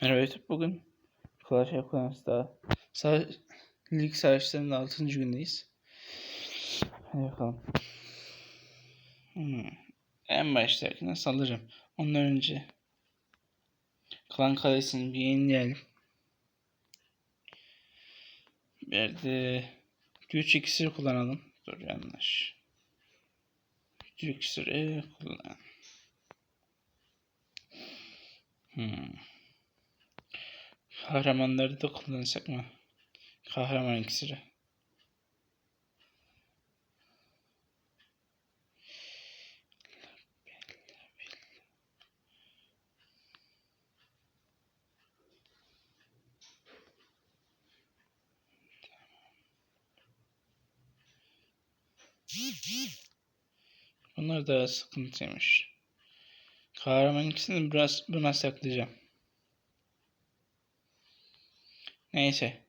Merhaba YouTube. Bugün Clash of Clans'ta sağ, lig savaşlarının 6. gündeyiz. Hadi bakalım. Hmm. En baştakine salırım. Ondan önce Klan Kalesi'ni bir yenileyelim. Bir de güç iksiri kullanalım. Dur yanlış. Güç iksiri kullan. Hmm. Kahramanları da kullansak mı? Kahraman iksiri. Bunlar da sıkıntıymış. Kahraman ikisini biraz buna saklayacağım. Neyse.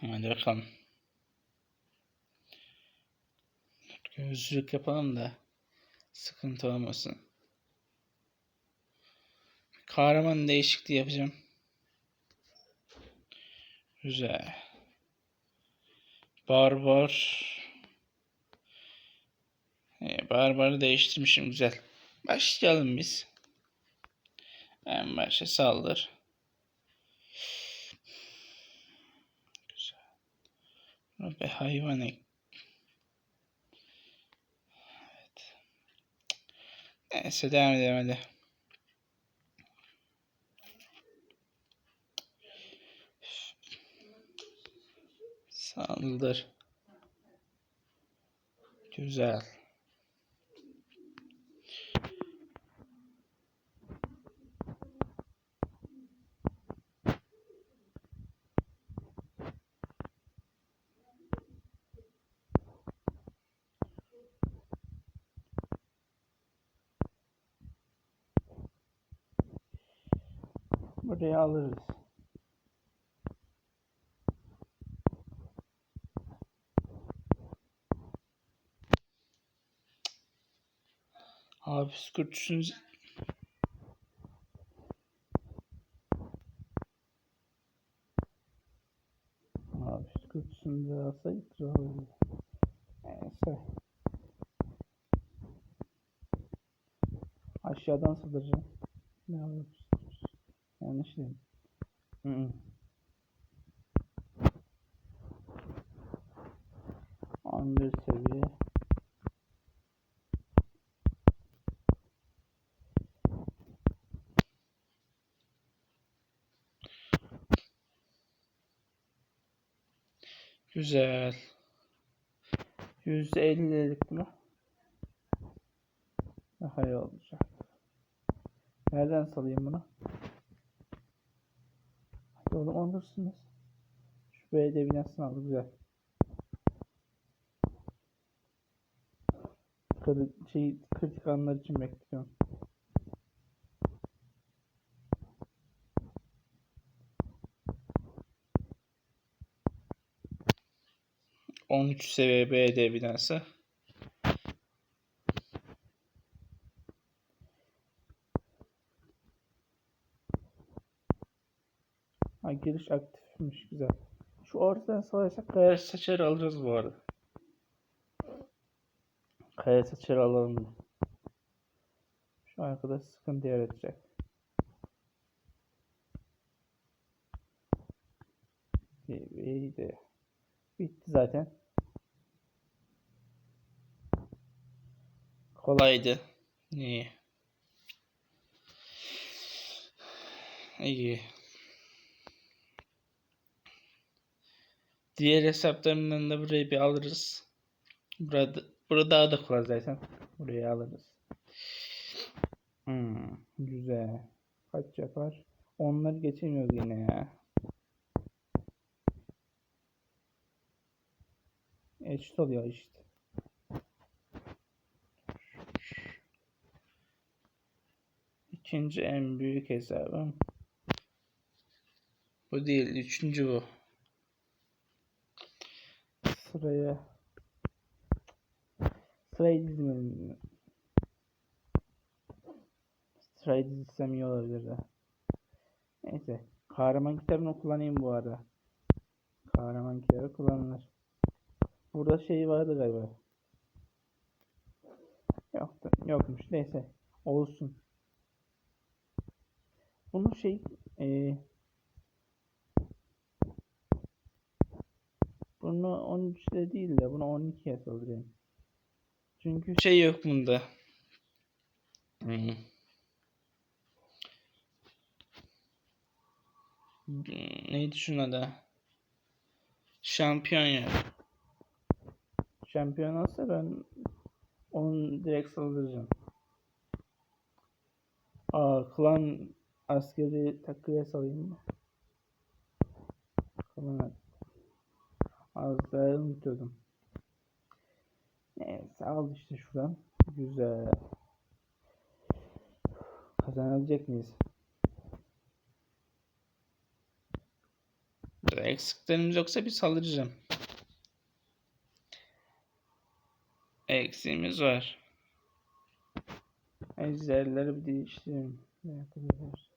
Hadi bakalım. Gözlük yapalım da sıkıntı olmasın. Kahraman değişikliği yapacağım. Güzel. Barbar. Ee, barbarı değiştirmişim güzel. Başlayalım biz. En başa saldır. Ve hayvan ek. Evet. Neyse devam edelim hadi. Saldır. Güzel. Buraya alırız. Abi püskürtüsünüz Abi püskürtüsünü de alsaydık güzel olurdu. Neyse. Aşağıdan saldıracağım. Ne yapayım? Yanlış dedim. Hı -hı. On bir seviye. Güzel. Yüzde ellilik mi? Daha iyi olacak. Nereden salayım bunu? Oğlum alırsınız. Şu belediye binasını aldı güzel. Kır, şey, kritik anlar için bekliyorum. On üç seviye belediye binası. Giriş aktifmiş güzel. Şu ortadan salarsak kaya saçarı alacağız bu arada. Kaya saçarı alalım. Şu arkadaş sıkıntı yaratacak. İyiydi. Bitti zaten. Kolaydı. İyi. İyi. Diğer hesaplarından da burayı bir alırız. Burada, burada daha da kolay zaten. Burayı alırız. Hmm, güzel. Kaç yapar? Onları geçemiyoruz yine ya. Eşit oluyor işte. İkinci en büyük hesabım. Bu değil, üçüncü bu. Sıraya sırayı dizmedim. Sırayı dizsem iyi olabilirdi. Neyse. Kahraman kitabını kullanayım bu arada. Kahraman kitabı kullanılır. Burada şey vardı galiba. Yoktu. Yokmuş. Neyse. Olsun. Bunu şey eee bunu 13'te değil de bunu 12'ye saldırayım. Çünkü şey yok bunda. Hmm. Neydi şunun adı? Şampiyon yok. Şampiyon olsa ben onu direkt saldıracağım. Aa, klan askeri takıya salayım mı? Klan Daha unutuyordum. Neyse al işte şuradan. Güzel. Kazanabilecek miyiz? Eksiklerimiz yoksa bir saldıracağım. Eksiğimiz var. Ejderleri bir değiştirelim. Ne yapabiliriz?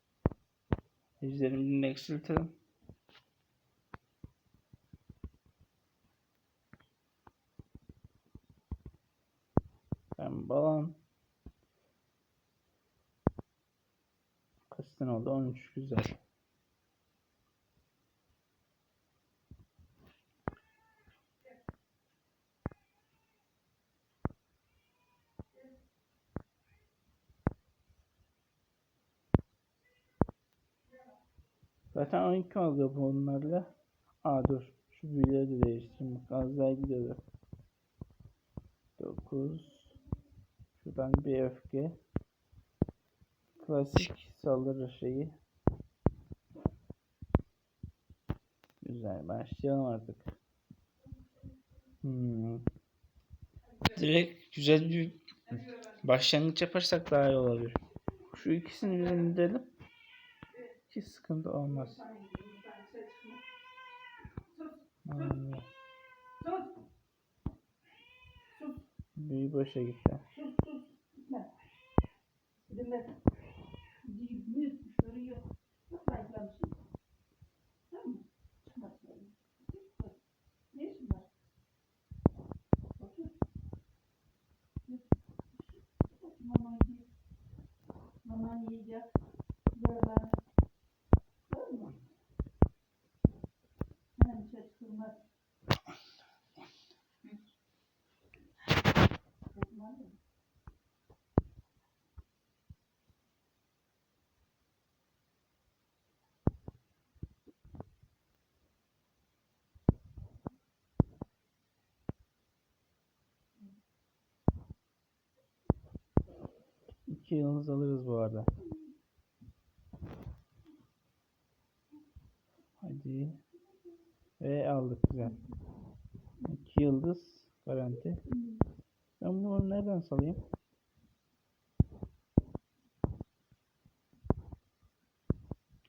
Eksiltelim. Ben balan. Kaç tane oldu? 13 güzel. Zaten 12 oldu bunlarla. Aa dur. Şu büyüleri de değiştireyim. Bak az daha gidiyordu. 9 Şuradan bir öfke. Klasik saldırı şeyi. Güzel. Başlayalım artık. Hmm. Direkt güzel bir başlangıç yaparsak daha iyi olabilir. Şu ikisini birleştirelim. Hiç sıkıntı olmaz. Hmm. Büyü boşa gitti. Dinle. Büyük kuşları yok. Çok zayıflamışsın. Tamam mı? Çıkmaz böyle. Ne işin var? Otur. Otur mamayı ye. Mamayı yiyecek. Bana. Tamam mı? Hemen çıkılmaz. Çıkılmaz İki yıldız alırız bu arada. Hadi. Ve aldık güzel. İki yıldız garanti. Ben bunu nereden salayım?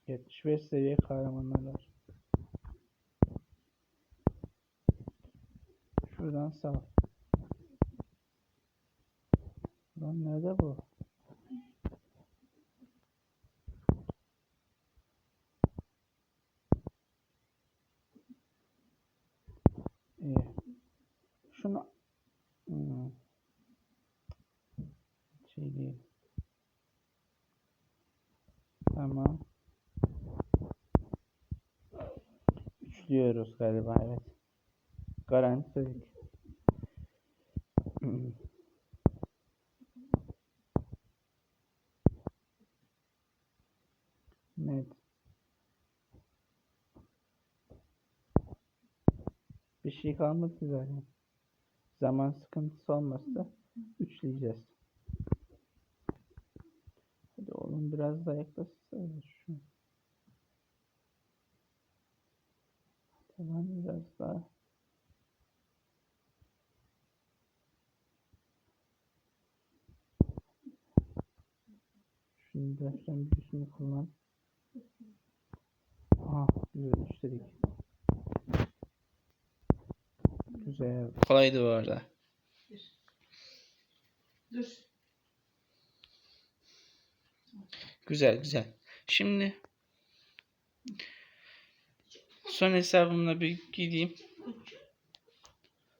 Yetmiş beş seviye kahramanlar var. Şuradan sal. Lan nerede bu? İyi. Şunu Hmm. şey değil. Tamam. Üçlüyoruz galiba evet. Garanti. Evet. Bir şey kalmadı zaten. Zaman sıkıntısı olmazsa üçleyeceğiz. Hadi oğlum biraz daha yaklaşsana şu. Tamam biraz daha. Şimdi deprem büyüsünü kullan. Ah güzel üçledik. Güzel. Kolaydı bu arada. Dur. Güzel güzel. Şimdi son hesabımla bir gideyim.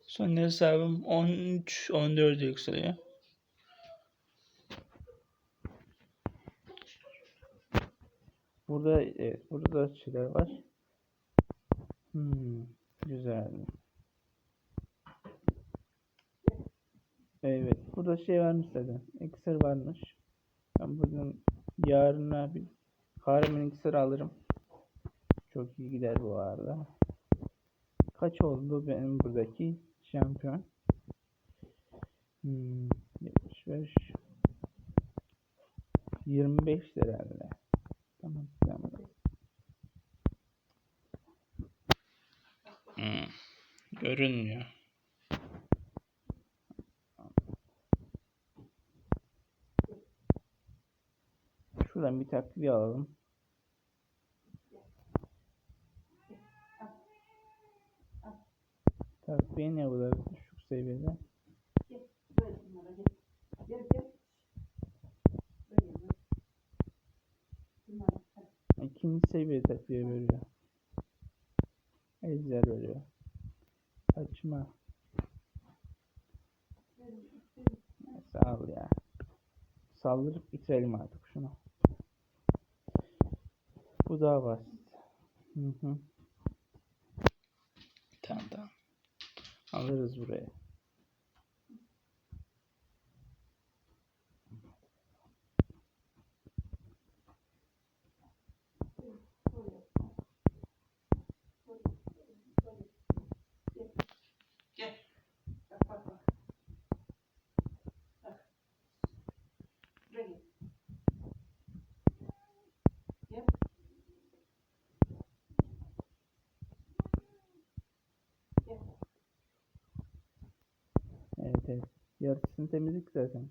Son hesabım 13 14 yükseliyor. Burada evet, burada da şeyler var. Hmm, güzel. Evet, burada şey varmış zaten. İksir varmış. Ben buradan yarına bir kahraman iksir alırım. Çok iyi gider bu arada. Kaç oldu benim buradaki şampiyon? Hmm, 75 25 herhalde. Tamam, tamam. Hmm, görünmüyor. Şuradan bir takviye alalım. Takviye ne kadar düşük seviyede? İkinci seviye takviye veriyor. Ejder veriyor. Saçma. Neyse al ya. Saldırıp bitirelim artık şunu. Bu daha basit. Hı hı. Tamam tamam. Alırız buraya. Gel. Bak bak bak. Bak. Buraya gel. Gel. Gel. Evet evet. Yarısını temizlik zaten.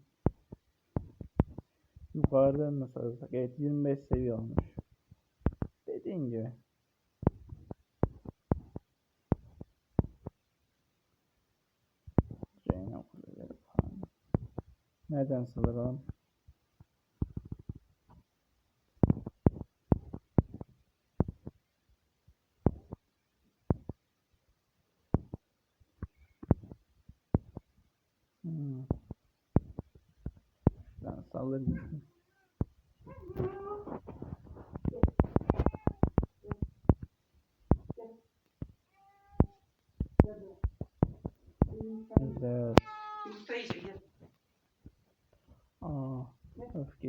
Yukarıdan nasıl alırsak? Evet 25 seviye olmuş. Dediğin gibi. Nereden saldıralım? Hmm. Buraya. Güzel. Aa, öfke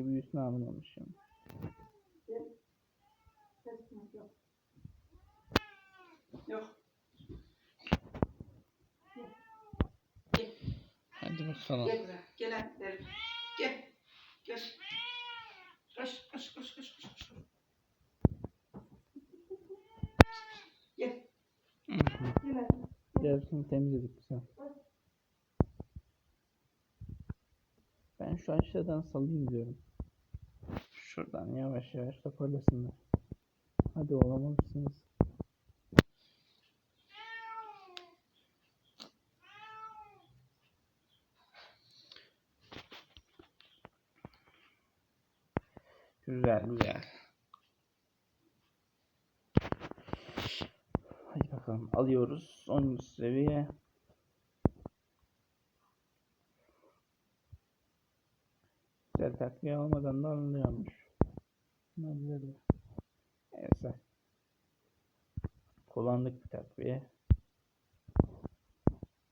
yok. Yok. Gel. Hadi bakalım. Gel buraya. Gel lan. Gel. Gel. Gel. Koş koş koş koş koş. koş. Gel. Hı hı. Gel hadi. Yarısını temizledik güzel. Ben şu aşağıdan salayım diyorum. Şuradan yavaş yavaş toparlasınlar. Hadi olamalısınız. Güzel güzel. Hadi bakalım alıyoruz. 10. seviye. Güzel takviye olmadan da alınıyormuş. Bunları Neyse. Kullandık bir takviye.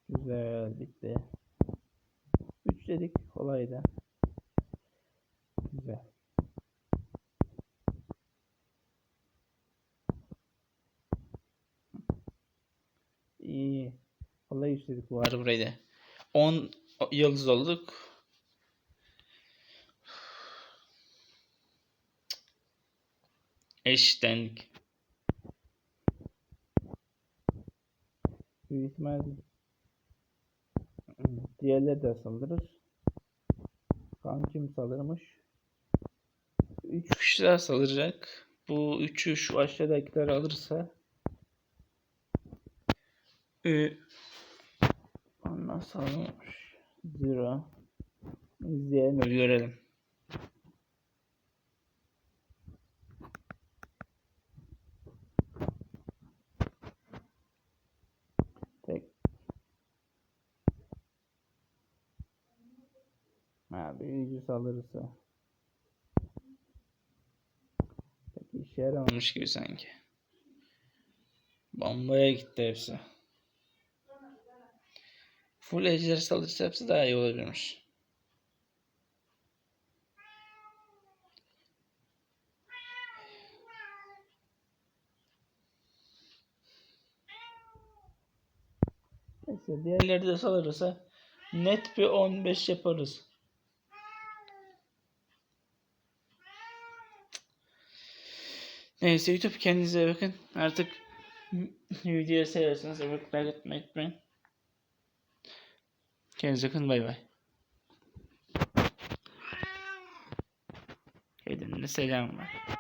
Güzel bitti. 3 dedik kolaydı. Güzel. İyi. Kolay işledik bu arada burayı da. 10 yıldız olduk. Eşitlendik. Büyük ihtimal diğerleri de saldırır. Kan kim saldırmış? 3 kişi daha saldıracak. Bu üçü şu aşağıdakiler alırsa Ü. Ondan sonra zero. İzleyelim ve görelim. Tek. Ha, birinci saldırısı. Peki işe yaramamış gibi sanki. Bombaya gitti hepsi. Full ejder saldırısı hepsi daha iyi olabilirmiş. Neyse diğerleri de salırsa net bir 15 yaparız. Neyse YouTube kendinize bakın. Artık videoyu seviyorsanız like etmeyi unutmayın. Kendinize bakın bay bay. Kedinin de selam var.